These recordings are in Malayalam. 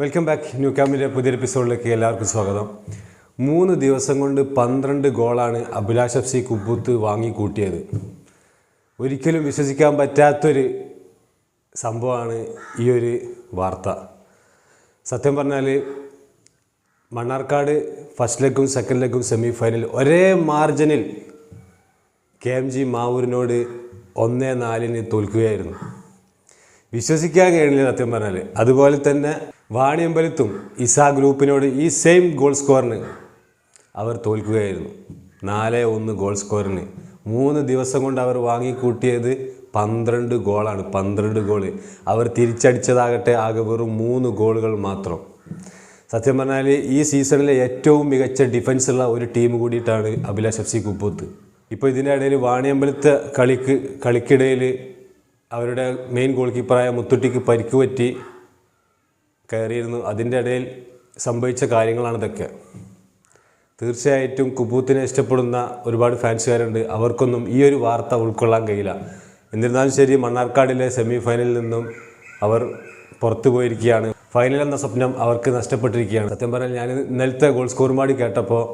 വെൽക്കം ബാക്ക് ന്യൂ ക്യാമ്പിന്റെ പുതിയ എപ്പിസോഡിലേക്ക് എല്ലാവർക്കും സ്വാഗതം. മൂന്ന് ദിവസം കൊണ്ട് പന്ത്രണ്ട് ഗോളാണ് അഭിലാഷ് എഫ് സി കുബൂത്ത് വാങ്ങിക്കൂട്ടിയത്. ഒരിക്കലും വിശ്വസിക്കാൻ പറ്റാത്തൊരു സംഭവമാണ് ഈ ഒരു വാർത്ത. സത്യം പറഞ്ഞാൽ മണ്ണാർക്കാട് ഫസ്റ്റ് ലെഗും സെക്കൻഡ് ലെഗും സെമി ഫൈനൽ ഒരേ മാർജിനിൽ കെ എം ജി മാവൂരിനോട് ഒന്നേ നാലിന് തോൽക്കുകയായിരുന്നു. വിശ്വസിക്കാൻ കഴിയില്ല സത്യം പറഞ്ഞാൽ. അതുപോലെ തന്നെ വാണിയമ്പലത്തും ഇസാ ഗ്രൂപ്പിനോട് ഈ സെയിം ഗോൾ സ്കോറിന് അവർ തോൽക്കുകയായിരുന്നു. നാല് ഒന്ന് ഗോൾ സ്കോറിന് മൂന്ന് ദിവസം കൊണ്ട് അവർ വാങ്ങിക്കൂട്ടിയത് പന്ത്രണ്ട് ഗോളാണ് പന്ത്രണ്ട് ഗോൾ അവർ തിരിച്ചടിച്ചതാകട്ടെ ആകെ വെറും മൂന്ന് ഗോളുകൾ മാത്രം. സത്യം പറഞ്ഞാൽ ഈ സീസണിലെ ഏറ്റവും മികച്ച ഡിഫൻസ് ഉള്ള ഒരു ടീം കൂടിയിട്ടാണ് അഭിലാഷ് എഫ് സി കുപ്പൂത്ത്. ഇപ്പോൾ ഇതിന്റെ ഇടയിൽ വാണിയമ്പലത്തെ കളിക്ക് കളിക്കിടയിൽ അവരുടെ മെയിൻ ഗോൾ കീപ്പറായ മുത്തുട്ടിക്ക് പരിക്ക് പറ്റി കയറിയിരുന്നു. അതിന്റെ ഇടയിൽ സംഭവിച്ച കാര്യങ്ങളാണ് ഇതൊക്കെ. തീർച്ചയായിട്ടും കുബൂത്തിനെ ഇഷ്ടപ്പെടുന്ന ഒരുപാട് ഫാൻസുകാരുണ്ട് അവർക്കൊന്നും ഈ ഒരു വാർത്ത ഉൾക്കൊള്ളാൻ കഴിയില്ല. എന്നിരുന്നാലും ശരി മണ്ണാർക്കാടിലെ സെമി ഫൈനലിൽ നിന്നും അവർ പുറത്തു പോയിരിക്കുകയാണ്. ഫൈനൽ എന്ന സ്വപ്നം അവർക്ക് നഷ്ടപ്പെട്ടിരിക്കുകയാണ്. സത്യം പറഞ്ഞാൽ ഞാൻ ഇന്നലത്തെ ഗോൾ സ്കോർമാടി കേട്ടപ്പോൾ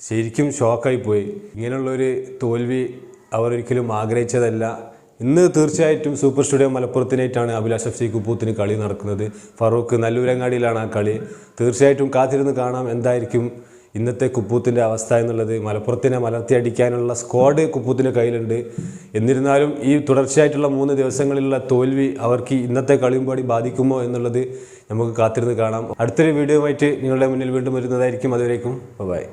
ശരിക്കും ഷോക്കായി പോയി. ഇങ്ങനെയുള്ളൊരു തോൽവി അവർ ഒരിക്കലും ആഗ്രഹിച്ചതല്ല. ഇന്ന് തീർച്ചയായിട്ടും സൂപ്പർ സ്റ്റുഡിയോ മലപ്പുറത്തിനായിട്ടാണ് അഭിലാഷ് എഫ് സി കുപ്പൂത്തിന് കളി നടക്കുന്നത്. ഫറൂഖ് നല്ലൂരങ്ങാടിയിലാണ് ആ കളി. തീർച്ചയായിട്ടും കാത്തിരുന്ന് കാണാം എന്തായിരിക്കും ഇന്നത്തെ കുപ്പൂത്തിന്റെ അവസ്ഥ എന്നുള്ളത്. മലപ്പുറത്തിനെ മലർത്തിയടിക്കാനുള്ള സ്ക്വാഡ് കുപ്പൂത്തിന്റെ കയ്യിലുണ്ട്. എന്നിരുന്നാലും ഈ തുടർച്ചയായിട്ടുള്ള മൂന്ന് ദിവസങ്ങളിലുള്ള തോൽവി അവർക്ക് ഇന്നത്തെ കളിയും പാടി ബാധിക്കുമോ എന്നുള്ളത് നമുക്ക് കാത്തിരുന്ന് കാണാം. അടുത്തൊരു വീഡിയോ ആയിട്ട് നിങ്ങളുടെ മുന്നിൽ വീണ്ടും വരുന്നതായിരിക്കും. അതുവരേക്കും ബൈ